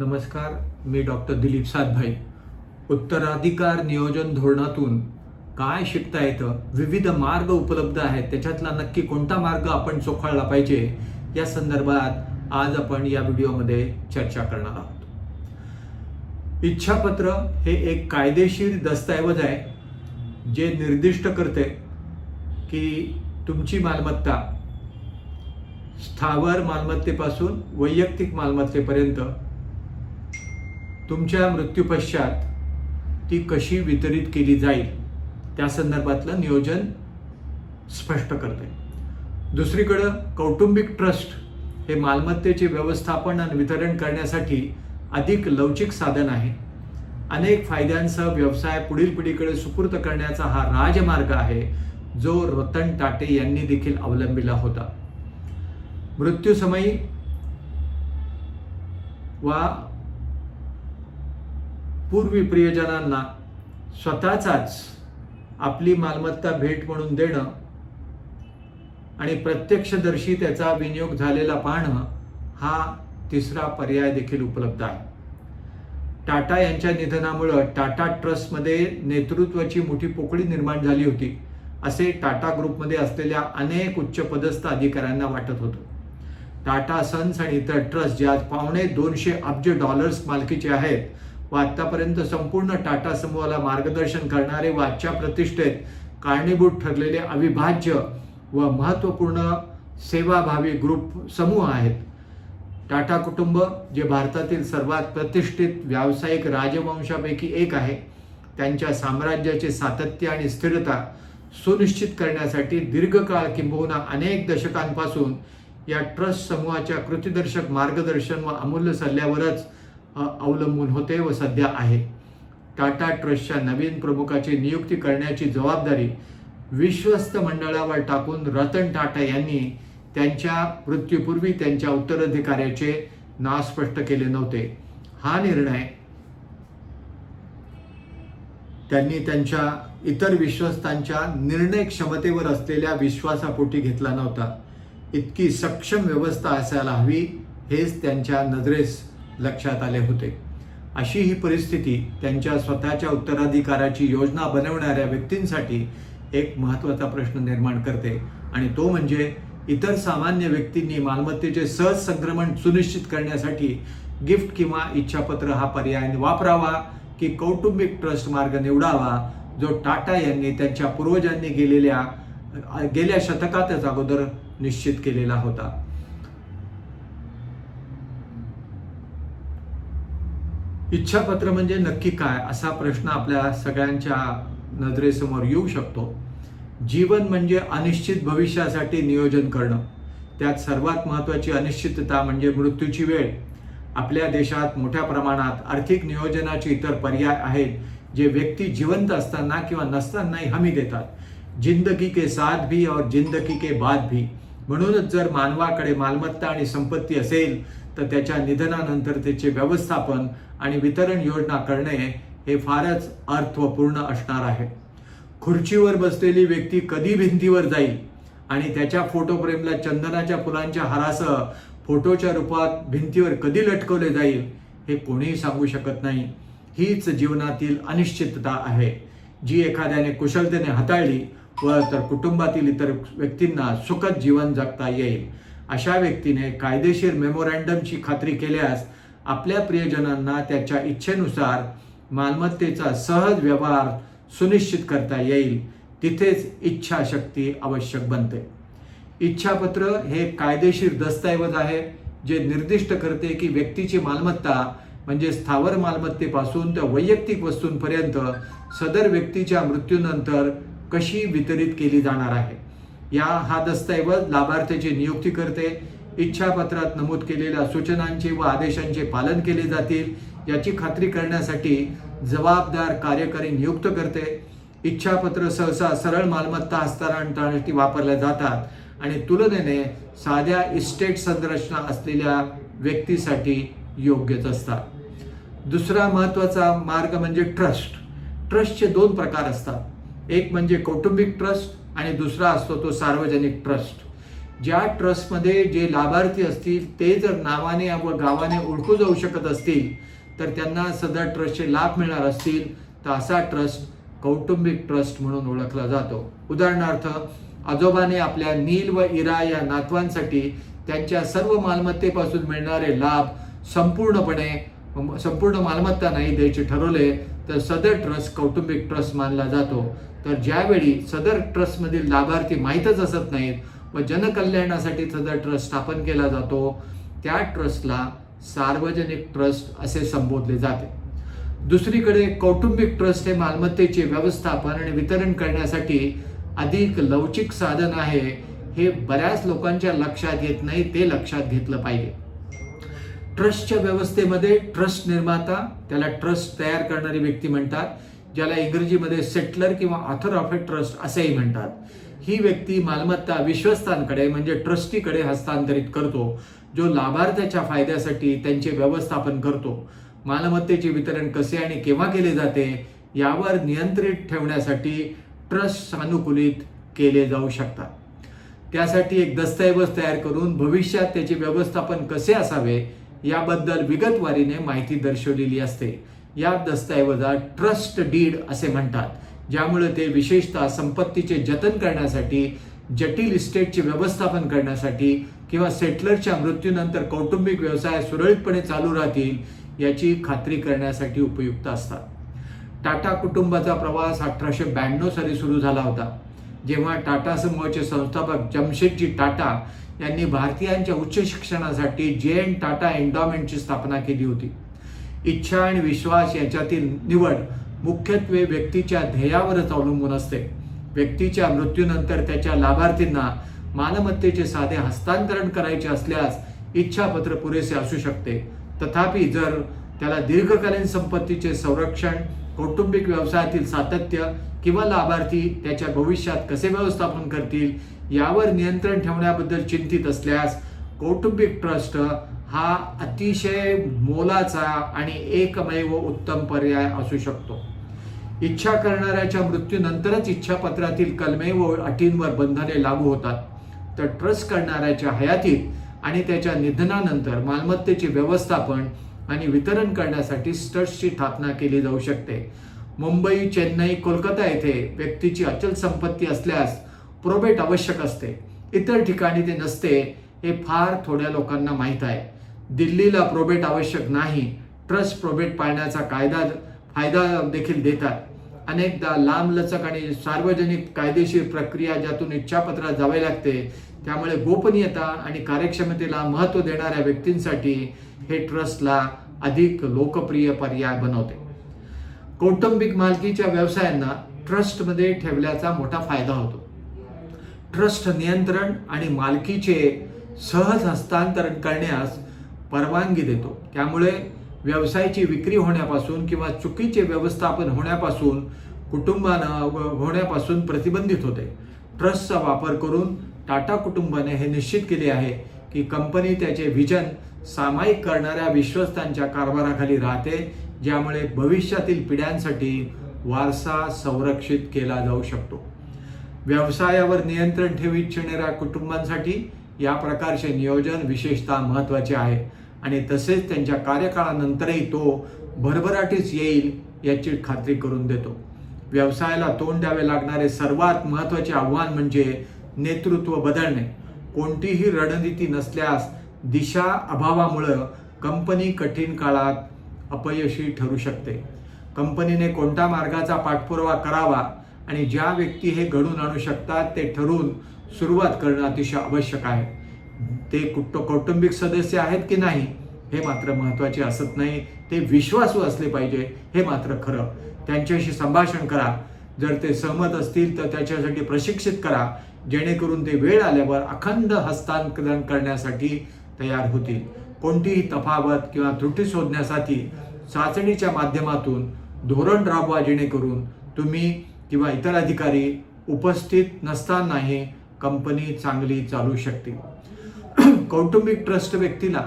नमस्कार मी डॉक्टर दिलीप सातभाई. उत्तराधिकार नियोजन धोरणातून काय शिकता येतं? विविध मार्ग उपलब्ध आहेत. त्याच्यातला नक्की कोणता मार्ग आपण चोखाळला पाहिजे? या संदर्भात आज आपण या व्हिडिओमध्ये चर्चा करणार आहोत. इच्छापत्र हे एक कायदेशीर दस्तऐवज आहे जे निर्दिष्ट करते की तुमची मालमत्ता स्थावर मालमत्तेपासून वैयक्तिक मालमत्तेपर्यंत तुमच्या मृत्यूपश्चात ती कशी वितरित केली जाईल? त्या संदर्भातलं नियोजन स्पष्ट करते. दुसरीकडं कौटुंबिक ट्रस्ट हे मालमत्तेचे व्यवस्थापन आणि वितरण करण्यासाठी अधिक लवचिक साधन आहे. अनेक फायद्यांसह व्यवसाय पुढील पिढीकडे सुपूर्त करण्याचा हा राजमार्ग आहे जो रतन टाटे यांनी देखील अवलंबिला होता. मृत्यूसमयी वा पूर्वी प्रियजनांना स्वतःचाच आपली मालमत्ता भेट म्हणून देणं आणि प्रत्यक्षदर्शी त्याचा विनियोग झालेला पाहणं हा तिसरा पर्याय देखील उपलब्ध आहे. टाटा यांच्या निधनामुळं टाटा ट्रस्टमध्ये नेतृत्वाची मोठी पोकळी निर्माण झाली होती असे टाटा ग्रुपमध्ये असलेल्या अनेक उच्चपदस्थ अधिकाऱ्यांना वाटत होतं. टाटा सन्स आणि इतर ट्रस्ट जे आज पावणे दोनशे अब्ज डॉलर्स मालकीचे आहेत व आत्तापर्यंत संपूर्ण टाटा समूहाला मार्गदर्शन करणारे व आजच्या प्रतिष्ठेत कारणीभूत ठरलेले अविभाज्य व महत्त्वपूर्ण सेवाभावी ग्रुप समूह आहेत. टाटा कुटुंब जे भारतातील सर्वात प्रतिष्ठित व्यावसायिक राजवंशापैकी एक आहे त्यांच्या साम्राज्याचे सातत्य आणि स्थिरता सुनिश्चित करण्यासाठी दीर्घकाळ किंबहुना अनेक दशकांपासून या ट्रस्ट समूहाच्या कृतीदर्शक मार्गदर्शन व अमूल्य सल्ल्यावरच अवलंबून होते व सध्या आहे. टाटा ट्रस्टच्या नवीन प्रमुखाची नियुक्ती करण्याची जबाबदारी विश्वस्त मंडळावर टाकून रतन टाटा यांनी त्यांच्या मृत्यूपूर्वी त्यांच्या उत्तराधिकाऱ्याचे नाव स्पष्ट केले नव्हते. हा निर्णय त्यांनी त्यांच्या इतर विश्वस्तांच्या निर्णय क्षमतेवर असलेल्या विश्वासापोटी घेतला नव्हता. इतकी सक्षम व्यवस्था असायला हवी हेच त्यांच्या नजरेस लक्षात आले होते. अशी ही परिस्थिती त्यांच्या स्वतःच्या उत्तराधिकाराची योजना बनवणाऱ्या व्यक्तींसाठी एक महत्त्वाचा प्रश्न निर्माण करते आणि तो म्हणजे इतर सामान्य व्यक्तींनी मालमत्तेचे सहज संक्रमण सुनिश्चित करण्यासाठी गिफ्ट किंवा इच्छापत्र हा पर्याय वापरावा की कौटुंबिक ट्रस्ट मार्ग निवडावा जो टाटा यांनी त्यांच्या पूर्वजांनी गेलेल्या गेल्या शतकातच अगोदर निश्चित केलेला होता. इच्छापत्र म्हणजे नक्की काय असा प्रश्न आपल्या सगळ्यांच्या नजरेसमोर येऊ शकतो. जीवन म्हणजे अनिश्चित भविष्यासाठी नियोजन करणं. त्यात सर्वात महत्त्वाची अनिश्चितता म्हणजे मृत्यूची वेळ. आपल्या देशात मोठ्या प्रमाणात आर्थिक नियोजनाचे इतर पर्याय आहेत जे व्यक्ती जिवंत असताना किंवा नसतानाही हमी देतात. जिंदगी के साथ भी और जिंदगी के बाद भी. म्हणूनच जर मानवाकडे मालमत्ता आणि संपत्ती असेल तर त्याच्या निधनानंतर त्याचे व्यवस्थापन आणि वितरण योजना करणे हे फारच अर्थपूर्ण असणार आहे. खुर्चीवर बसलेली व्यक्ती कधी भिंतीवर जाईल आणि त्याच्या फोटो फ्रेमला चंदनाच्या फुलांच्या हारासह फोटोच्या रूपात भिंतीवर कधी लटकवले जाईल हे कोणीही सांगू शकत नाही. हीच जीवनातील अनिश्चितता आहे. जी एखाद्याने कुशलतेने हाताळली व तर कुटुंबातील इतर व्यक्तींना सुखद जीवन जगता येईल. अशा व्यक्तीने कायदेशीर मेमोरँडमची खात्री केल्यास आपल्या प्रियजनांना त्याच्या इच्छेनुसार मालमत्तेचा सहज व्यवहार सुनिश्चित करता येईल. तिथेच इच्छाशक्ती आवश्यक बनते. इच्छापत्र हे कायदेशीर दस्तऐवज आहे जे निर्दिष्ट करते की व्यक्तीची मालमत्ता म्हणजे स्थावर मालमत्तेपासून त्या वैयक्तिक वस्तूंपर्यंत सदर व्यक्तीच्या मृत्यूनंतर कशी वितरित केली जाणार आहे? या हा दस्तऐवज लाभार्थ्याची नियुक्ती करते. इच्छापत्रात नमूद केलेल्या सूचनांचे व आदेशांचे पालन केले जातील. याची खात्री करण्यासाठी जबाबदार कार्यकारी नियुक्त करते. इच्छापत्र सहसा सरळ मालमत्ता हस्तांतरणासाठी वापरल्या जातात आणि तुलनेने साध्या इस्टेट संरचना असलेल्या व्यक्तीसाठी योग्यच असतात. दुसरा महत्त्वाचा मार्ग म्हणजे ट्रस्ट. ट्रस्टचे दोन प्रकार असतात. एक म्हणजे कौटुंबिक ट्रस्ट आणि दुसरा असतो तो सार्वजनिक ट्रस्ट. ज्या ट्रस्टमध्ये जे लाभार्थी असतील ते जर नावाने व गावाने ओळखू जाऊ शकत असतील तर त्यांना सदर ट्रस्टचे लाभ मिळणार असतील तर असा ट्रस्ट कौटुंबिक ट्रस्ट म्हणून ओळखला जातो. उदाहरणार्थ आजोबाने आपल्या नील व इरा या नातवांसाठी त्यांच्या सर्व मालमत्तेपासून मिळणारे लाभ संपूर्णपणे संपूर्ण मालमत्ता नाही द्यायचे ठरवले तर सदर ट्रस्ट कौटुंबिक ट्रस्ट मानला जातो. तर ज्यावेळी सदर ट्रस्टमधील लाभार्थी माहीतच असत नाहीत व जनकल्याणासाठी सदर ट्रस्ट स्थापन केला जातो त्या ट्रस्टला सार्वजनिक ट्रस्ट असे संबोधले जाते. दुसरीकडे कौटुंबिक ट्रस्ट हे मालमत्तेचे व्यवस्थापन आणि वितरण करण्यासाठी अधिक लवचिक साधन आहे हे बऱ्याच लोकांच्या लक्षात येत नाही ते लक्षात घेतलं पाहिजे. ट्रस्टच्या व्यवस्थेमध्ये ट्रस्ट निर्माता त्याला ट्रस्ट तयार करणारी व्यक्ती म्हणतात ज्याला इंग्रजीमध्ये सेटलर किंवा ऑथर ऑफ ए ट्रस्ट असेही म्हणतात. ही व्यक्ती मालमत्ता विश्वस्तांकडे म्हणजे ट्रस्टीकडे हस्तांतरित करतो जो लाभार्थ्याच्या फायद्यासाठी त्यांचे व्यवस्थापन करतो. मालमत्तेचे वितरण कसे आणि केव्हा केले जाते यावर नियंत्रित ठेवण्यासाठी ट्रस्ट सानुकूलित केले जाऊ शकतात. त्यासाठी एक दस्तऐवज तयार करून भविष्यात त्याचे व्यवस्थापन कसे असावे याबद्दल विगतवारीने माहिती दर्शवलेली असते. या दस्तऐवजात ट्रस्ट डीड असे म्हणतात ज्यामुळे ते विशेषतः संपत्तीचे जतन करण्यासाठी जटिल इस्टेटचे व्यवस्थापन करण्यासाठी किंवा सेटलरच्या मृत्यूनंतर कौटुंबिक व्यवसाय सुरळीतपणे चालू राहतील याची खात्री करण्यासाठी उपयुक्त असतात. टाटा कुटुंबाचा प्रवास अठराशे ब्याण्णव साली सुरू झाला होता. जेव्हा टाटा समूहाचे संस्थापक जमशेदजी टाटा यांनी भारतीयांच्या उच्च शिक्षणासाठी जे एन टाटा एन्डॉमेंटची स्थापना केली होती. इच्छा आणि विश्वास याच्यातील निवड मुख्यत्वे व्यक्तीच्या ध्येयावरच अवलंबून असते. व्यक्तीच्या मृत्यूनंतर त्याच्या लाभार्थींना मालमत्तेचे साधे हस्तांतरण करायचे असल्यास इच्छापत्र पुरेसे असू शकते. तथापि जर त्याला दीर्घकालीन संपत्तीचे संरक्षण कौटुंबिक व्यवसायातील सातत्य किंवा लाभार्थी त्याच्या भविष्यात कसे व्यवस्थापन करतील यावर नियंत्रण ठेवण्याबद्दल चिंतित असल्यास कौटुंबिक ट्रस्ट हा अतिशय मोलाचा आणि एकमेव उत्तम पर्याय असू शकतो. इच्छा करणाऱ्याच्या मृत्यूनंतरच इच्छापत्रातील कलमे व अटींवर बंधने लागू होतात. तर ट्रस्ट करणाऱ्याच्या हयातीत आणि त्याच्या निधनानंतर मालमत्तेचे व्यवस्थापन आणि वितरण करण्यासाठी ट्रस्टची स्थापना केली जाऊ शकते. मुंबई चेन्नई कोलकाता येथे व्यक्तीची अचल संपत्ती असल्यास प्रोबेट आवश्यक असते. इतर ठिकाणी ते नसते हे फार थोड्या लोकांना माहीत आहे. दिल्लीला प्रोबेट आवश्यक नाही. ट्रस्ट प्रोबेट पाळण्याचा कायदा फायदा देखील देतात. अनेकदा लांबलचक आणि सार्वजनिक कायदेशीर प्रक्रिया ज्यातून इच्छापत्रात जावे लागते त्यामुळे गोपनीयता आणि कार्यक्षमतेला महत्त्व देणाऱ्या व्यक्तींसाठी हे ट्रस्टला अधिक लोकप्रिय पर्याय बनवते. कौटुंबिक मालकीच्या व्यवसायांना ट्रस्टमध्ये ठेवल्याचा मोठा फायदा होतो. ट्रस्ट नियंत्रण आणि मालकीचे सहज हस्तांतरण करण्यास परवानगी देतो. त्यामुळे व्यवसायाची विक्री होण्यापासून किंवा चुकीचे व्यवस्थापन होण्यापासून कुटुंबानं होण्यापासून प्रतिबंधित होते. ट्रस्टचा वापर करून टाटा कुटुंबाने हे निश्चित केले आहे की कंपनी त्याचे विजन सामायिक करणाऱ्या विश्वस्तांच्या कारभाराखाली राहते ज्यामुळे भविष्यातील पिढ्यांसाठी वारसा संरक्षित केला जाऊ शकतो. व्यवसायावर नियंत्रण ठेवू इच्छिणाऱ्या कुटुंबांसाठी या प्रकारचे नियोजन विशेषतः महत्त्वाचे आहे. आणि तसेच त्यांच्या कार्यकाळानंतरही तो भरभराटीस येईल याची खात्री करून देतो. व्यवसायाला तोंड द्यावे लागणारे सर्वात महत्त्वाचे आव्हान म्हणजे नेतृत्व बदलणे. कोणतीही रणनीती नसल्यास दिशा अभावामुळं कंपनी कठीण काळात अपयशी ठरू शकते. कंपनीने कोणत्या मार्गाचा पाठपुरावा करावा आणि ज्या व्यक्ती हे घडून आणू शकतात ते ठरवून सुरुवात करणं अतिशय आवश्यक आहे. ते कुट कौटुंबिक सदस्य आहेत की नाही हे मात्र महत्त्वाचे असत नाही. ते विश्वासू असले पाहिजे हे मात्र खरं. त्यांच्याशी संभाषण करा. जर ते सहमत असतील तर त्याच्यासाठी प्रशिक्षित करा. जेणेकरून ते वेळ आल्यावर अखंड हस्तांतरण करण्यासाठी तयार होतील. कोणतीही तफावत किंवा त्रुटी शोधण्यासाठी चाचणीच्या माध्यमातून धोरण राबवा जेणेकरून तुम्ही किंवा इतर अधिकारी उपस्थित नसतानाही कंपनी चांगली चालू शकते कौटुंबिक ट्रस्ट व्यक्तीला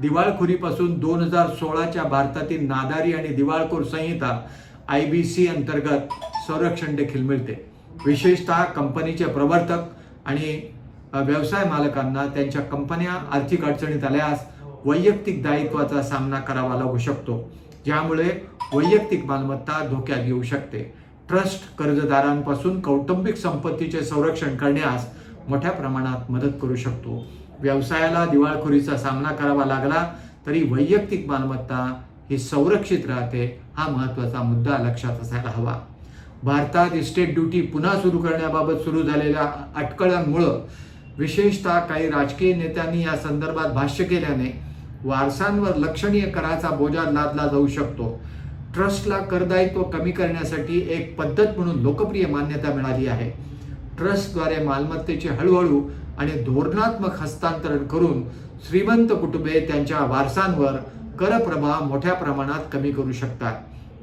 दिवाळखोरीपासून दोन हजार सोळाच्या भारतातील नादारी आणि दिवाळखोर संहिता आय बी सी अंतर्गत संरक्षण देखील मिळते. विशेषतः कंपनीचे प्रवर्तक आणि व्यवसाय मालकांना त्यांच्या कंपन्या आर्थिक अडचणीत आल्यास वैयक्तिक दायित्वाचा सामना करावा लागू शकतो. ज्यामुळे वैयक्तिक मालमत्ता धोक्यात येऊ शकते. ट्रस्ट कर्जदारांपासून कौटुंबिक संपत्तीचे संरक्षण करण्यास मोठ्या प्रमाणात मदत करू शकतो. व्यवसायाला दिवाळखोरीचा सामना करावा लागला तरी वैयक्तिक मालमत्ता ही संरक्षित राहते हा महत्त्वाचा मुद्दा लक्षात असायला हवा. भारतात इस्टेट ड्युटी पुन्हा सुरू करण्याबाबत सुरू झालेल्या अटकळांमुळं विशेषतः काही राजकीय नेत्यांनी या संदर्भात भाष्य केल्याने वारसांवर लक्षणीय कराचा बोजा लादला जाऊ शकतो. ट्रस्टला करदायित्व कमी करण्यासाठी एक पद्धत म्हणून लोकप्रिय मान्यता मिळाली आहे. ट्रस्टद्वारे मालमत्तेचे हळूहळू आणि धोरणात्मक हस्तांतरण करून श्रीमंत कुटुंबे त्यांच्या वारसांवर कर प्रभाव मोठ्या प्रमाणात कमी करू शकतात.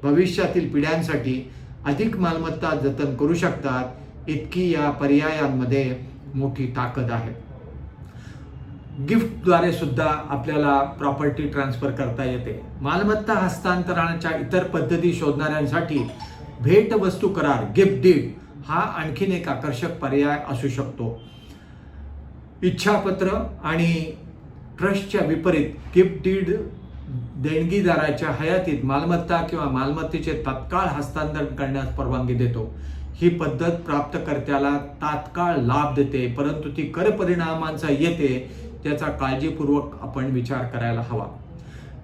भविष्यातील पिढ्यांसाठी अधिक मालमत्ता जतन करू शकतात इतकी या पर्यायांमध्ये मोठी ताकद आहे. गिफ्टद्वारे सुद्धा आपल्याला प्रॉपर्टी ट्रान्सफर करता येते. मालमत्ता हस्तांतरणाच्या इतर पद्धती शोधणाऱ्यांसाठी भेटवस्तू करार गिफ्ट डीड हा आणखीन एक आकर्षक पर्याय असू शकतो. इच्छापत्र आणि ट्रस्टच्या विपरीत गिफ्ट डीड देणगीदाराच्या हयातीत मालमत्ता किंवा मालमत्तेचे तत्काळ हस्तांतरण करण्यास परवानगी देतो. ही पद्धत प्राप्तकर्त्याला तात्काळ लाभ देते परंतु ती कर परिणामांचा येते त्याचा काळजीपूर्वक आपण विचार करायला हवा.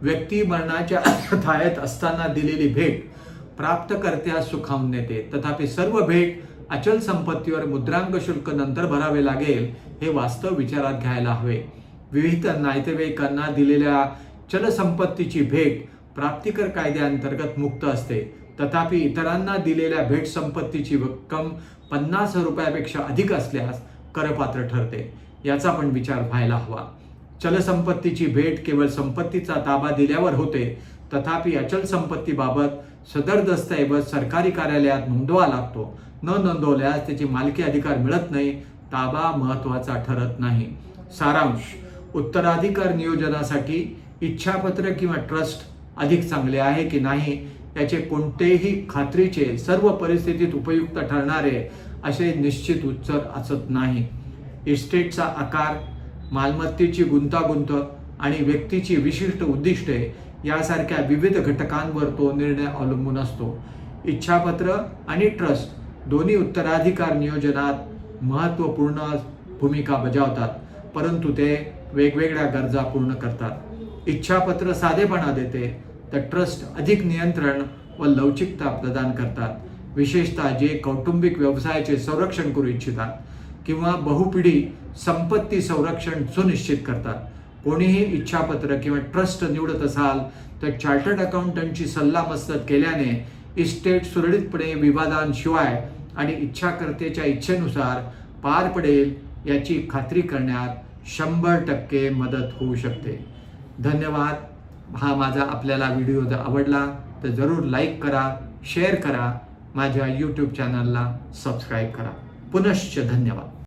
व्यक्ती मरणाच्या थायत असताना दिलेली भेट प्राप्तकर्त्यास सुखावून नेते. तथापि सर्व भेट अचल संपत्तीवर मुद्रांक शुल्क नंतर भरावे लागेल हे वास्तव विचारात घ्यायला हवे. विविध नातेवाईकांना दिलेल्या चलसंपत्तीची भेट प्राप्तिकर कायद्याअंतर्गत मुक्त असते. तथापि इतरांना दिलेल्या भेट संपत्तीची रक्कम पन्नास रुपयापेक्षा अधिक असल्यास करपात्र ठरते. याचा पण विचार व्हायला हवा. चलसंपत्तीची भेट केवळ संपत्तीचा ताबा दिल्यावर होते. तथापि अचल संपत्तीबाबत सदर दस्तऐवज सरकारी कार्यालयात नोंदवा लागतो. न नोंदवल्यास त्याची मालकी अधिकार मिळत नाही ताबा महत्त्वाचा ठरत नाही. सारांश. उत्तराधिकार नियोजनासाठी इच्छापत्र किंवा ट्रस्ट अधिक चांगले आहे की नाही याचे कोणतेही खात्रीचे सर्व परिस्थितीत उपयुक्त ठरणारे असे निश्चित उत्तर असत नाही. इस्टेटचा आकार मालमत्तेची गुंतागुंत आणि व्यक्तीची विशिष्ट उद्दिष्टे यासारख्या विविध घटकांवर तो निर्णय अवलंबून असतो. इच्छापत्र आणि ट्रस्ट दोन्ही उत्तराधिकार नियोजनात महत्त्वपूर्ण भूमिका बजावतात परंतु ते वेगवेगळ्या गरजा पूर्ण करतात. इच्छापत्र साधेपणा देते तर ट्रस्ट अधिक नियंत्रण व लवचिकता प्रदान करतात. विशेषतः जे कौटुंबिक व्यवसायाचे संरक्षण करू इच्छितात किंवा बहुपिढी संपत्ती संरक्षण सुनिश्चित करतात. कोणीही इच्छापत्र किंवा ट्रस्ट निवडत असाल तर चार्टर्ड अकाउंटंटची सल्लामसलत केल्याने इस्टेट सुरळीतपणे विवादांशिवाय आणि इच्छाकर्तेच्या इच्छेनुसार पार पडेल याची खात्री करण्यात शंभर टक्के मदत होऊ शकते. धन्यवाद. हा माझा आपल्याला व्हिडिओ जर आवडला तर जरूर लाईक करा शेअर करा. माझ्या यूट्यूब चॅनलला सबस्क्राईब करा. पुनश्च धन्यवाद.